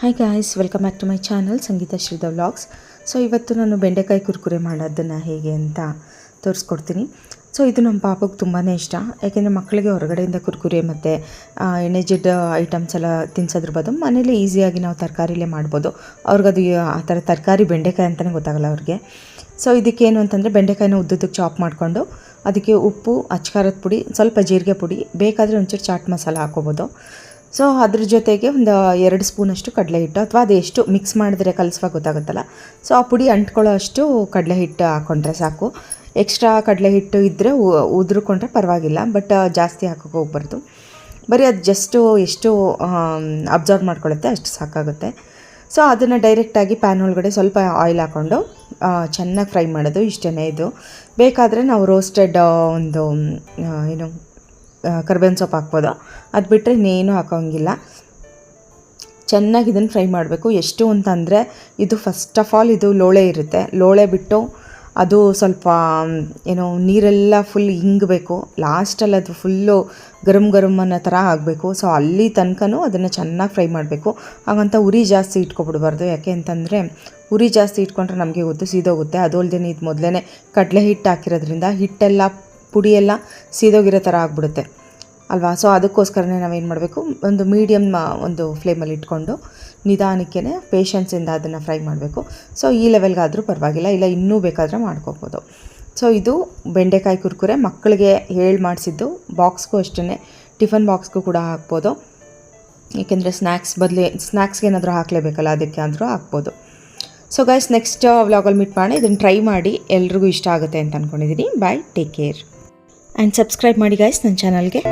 Hi guys welcome back to my channel Sangeetha Shreeda vlogs so ಇವತ್ತು ನಾನು ಬೆಂಡೆಕಾಯಿ ಕುರ್ಕುರೆ ಮಾಡೋದನ್ನು ಹೇಗೆ ಅಂತ ತೋರಿಸ್ಕೊಡ್ತೀನಿ. ಸೊ ಇದು ನಮ್ಮ ಪಾಪಕ್ಕೆ ತುಂಬಾ ಇಷ್ಟ. ಯಾಕೆಂದರೆ ಮಕ್ಕಳಿಗೆ ಹೊರಗಡೆಯಿಂದ ಕುರ್ಕುರೆ ಮತ್ತು ಎಣ್ಣೆಜೆಡ್ ಐಟಮ್ಸ್ ಎಲ್ಲ ತಿನ್ಸೋದ್ರ ಬದಲು ಮನೇಲಿ ಈಸಿಯಾಗಿ ನಾವು ತರಕಾರಿಲೇ ಮಾಡ್ಬೋದು. ಅವ್ರಿಗದು ಆ ಥರ ತರಕಾರಿ ಬೆಂಡೆಕಾಯಿ ಅಂತಲೇ ಗೊತ್ತಾಗಲ್ಲ ಅವ್ರಿಗೆ. ಸೊ ಇದಕ್ಕೇನು ಅಂತಂದರೆ ಬೆಂಡೆಕಾಯಿನ ಉದ್ದುದಕ್ಕೆ ಚಾಪ್ ಮಾಡಿಕೊಂಡು ಅದಕ್ಕೆ ಉಪ್ಪು, ಅಚ್ಕಾರದ ಪುಡಿ, ಸ್ವಲ್ಪ ಜೀರಿಗೆ ಪುಡಿ, ಬೇಕಾದರೆ ಒಂಚೂರು ಚಾಟ್ ಮಸಾಲ ಹಾಕೋಬೋದು ಸೊ ಅದ್ರ ಜೊತೆಗೆ ಒಂದು ಎರಡು ಸ್ಪೂನಷ್ಟು ಕಡಲೆ ಹಿಟ್ಟು ಅಥವಾ ಅದು ಎಷ್ಟು ಮಿಕ್ಸ್ ಮಾಡಿದ್ರೆ ಕಲಿಸುವಾಗ ಗೊತ್ತಾಗುತ್ತಲ್ಲ? ಸೊ ಆ ಪುಡಿ ಅಂಟ್ಕೊಳ್ಳೋ ಅಷ್ಟು ಕಡಲೆ ಹಿಟ್ಟು ಹಾಕ್ಕೊಂಡ್ರೆ ಸಾಕು. ಎಕ್ಸ್ಟ್ರಾ ಕಡಲೆ ಹಿಟ್ಟು ಇದ್ದರೆ ಉದುರ್ಕೊಂಡ್ರೆ ಪರವಾಗಿಲ್ಲ ಬಟ್ ಜಾಸ್ತಿ ಹಾಕೋಕೆ ಹೋಗ್ಬಾರ್ದು. ಬರೀ ಅದು ಜಸ್ಟು ಎಷ್ಟು ಅಬ್ಸರ್ವ್ ಮಾಡ್ಕೊಳ್ಳುತ್ತೆ ಅಷ್ಟು ಸಾಕಾಗುತ್ತೆ. ಸೊ ಅದನ್ನು ಡೈರೆಕ್ಟಾಗಿ ಪ್ಯಾನ್ ಒಳಗಡೆ ಸ್ವಲ್ಪ ಆಯಿಲ್ ಹಾಕ್ಕೊಂಡು ಚೆನ್ನಾಗಿ ಫ್ರೈ ಮಾಡೋದು ಇಷ್ಟೇ ಇದು. ಬೇಕಾದರೆ ನಾವು ರೋಸ್ಟೆಡ್ ಒಂದು ಏನು ಕರ್ಬೇವಿನ ಸೊಪ್ಪು ಹಾಕ್ಬೋದು. ಅದು ಬಿಟ್ಟರೆ ಇನ್ನೇನು ಹಾಕೋಂಗಿಲ್ಲ. ಚೆನ್ನಾಗಿ ಇದನ್ನು ಫ್ರೈ ಮಾಡಬೇಕು. ಎಷ್ಟು ಅಂತಂದರೆ, ಇದು ಫಸ್ಟ್ ಆಫ್ ಆಲ್ ಇದು ಲೋಳೆ ಇರುತ್ತೆ. ಲೋಳೆ ಬಿಟ್ಟು ಅದು ಸ್ವಲ್ಪ ಏನೋ ನೀರೆಲ್ಲ ಫುಲ್ ಇಂಗಬೇಕು ಲಾಸ್ಟಲ್ಲಿ ಅದು ಫುಲ್ಲು ಗರಮ್ ಗರಮ್ ಅನ್ನೋ ಥರ ಆಗಬೇಕು. ಸೊ ಅಲ್ಲಿ ತನಕನೂ ಅದನ್ನು ಚೆನ್ನಾಗಿ ಫ್ರೈ ಮಾಡಬೇಕು. ಹಾಗಂತ ಉರಿ ಜಾಸ್ತಿ ಇಟ್ಕೊಬಿಡ್ಬಾರ್ದು. ಯಾಕೆ ಅಂತಂದರೆ, ಉರಿ ಜಾಸ್ತಿ ಇಟ್ಕೊಂಡ್ರೆ ನಮಗೆ ಗೊತ್ತು ಸೀದೋಗುತ್ತೆ. ಅದು ಅಲ್ಲದೆ ಇದು ಮೊದಲೇ ಕಡಲೆ ಹಿಟ್ಟು ಹಾಕಿರೋದ್ರಿಂದ ಹಿಟ್ಟೆಲ್ಲ, ಪುಡಿಯೆಲ್ಲ ಸೀದೋಗಿರೋ ಥರ ಆಗಿಬಿಡುತ್ತೆ. ಅಲ್ವಾ? ಸೊ ಅದಕ್ಕೋಸ್ಕರನೇ ನಾವೇನು ಮಾಡಬೇಕು? ಒಂದು ಮೀಡಿಯಮ್ ಒಂದು ಫ್ಲೇಮಲ್ಲಿ ಇಟ್ಕೊಂಡು ನಿಧಾನಕ್ಕೆ ಪೇಷನ್ಸಿಂದ ಅದನ್ನು ಫ್ರೈ ಮಾಡಬೇಕು. ಸೊ ಈ ಲೆವೆಲ್ಗಾದರೂ ಪರವಾಗಿಲ್ಲ. ಇಲ್ಲ, ಇನ್ನೂ ಬೇಕಾದರೆ ಮಾಡ್ಕೋಬೋದು. ಸೊ ಇದು ಬೆಂಡೆಕಾಯಿ ಕುರ್ಕುರೆ. ಮಕ್ಕಳಿಗೆ ಹೇಳಿ ಮಾಡಿಸಿದ್ದು ಬಾಕ್ಸ್ಗೂ ಅಷ್ಟೇ ಟಿಫನ್ ಬಾಕ್ಸ್ಗೂ ಕೂಡ ಹಾಕ್ಬೋದು. ಏಕೆಂದರೆ ಸ್ನ್ಯಾಕ್ಸ್ ಬದಲಿ ಸ್ನ್ಯಾಕ್ಸ್ಗೆ ಏನಾದರೂ ಹಾಕಲೇಬೇಕಲ್ಲ, ಅದಕ್ಕೆ ಆದರೂ ಹಾಕ್ಬೋದು. ಸೊ ಗೈಸ್ ನೆಕ್ಸ್ಟ್ ವ್ಲಾಗಲ್ಲಿ ಮೀಟ್ ಮಾಡಿ ಇದನ್ನು ಟ್ರೈ ಮಾಡಿ ಎಲ್ರಿಗೂ ಇಷ್ಟ ಆಗುತ್ತೆ ಅಂತ ಅಂದ್ಕೊಂಡಿದ್ದೀನಿ bye take care and subscribe ಮಾಡಿ ಗಾಯ್ಸ್ ನನ್ನ ಚಾನಲ್ಗೆ